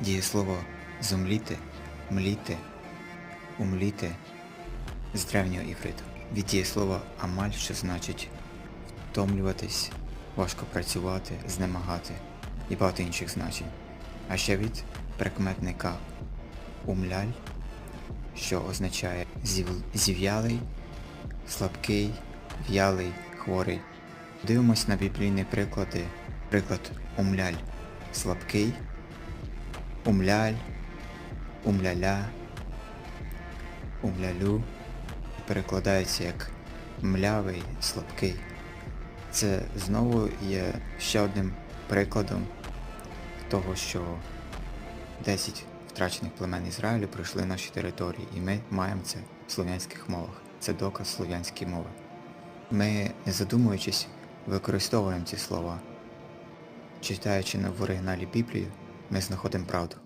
Дієслово зумліти, мліти, умліти з древнього івриту. Від дієслова амаль, що значить втомлюватись, важко працювати, знемагати і багато інших значень. А ще від прикметника умляль, що означає зів- зів'ялий, слабкий, в'ялий, хворий. Дивимось на біблійні приклади. Приклад умляль слабкий, умляль, умляля, умлялю перекладається як млявий, слабкий. Це знову є ще одним прикладом того, що 10 втрачених племен Ізраїлю пройшли наші території, і ми маємо це в слов'янських мовах. Це доказ слов'янської мови. Ми, не задумуючись, використовуємо ці слова. Читаючи в оригіналі Біблію, ми знаходимо правду.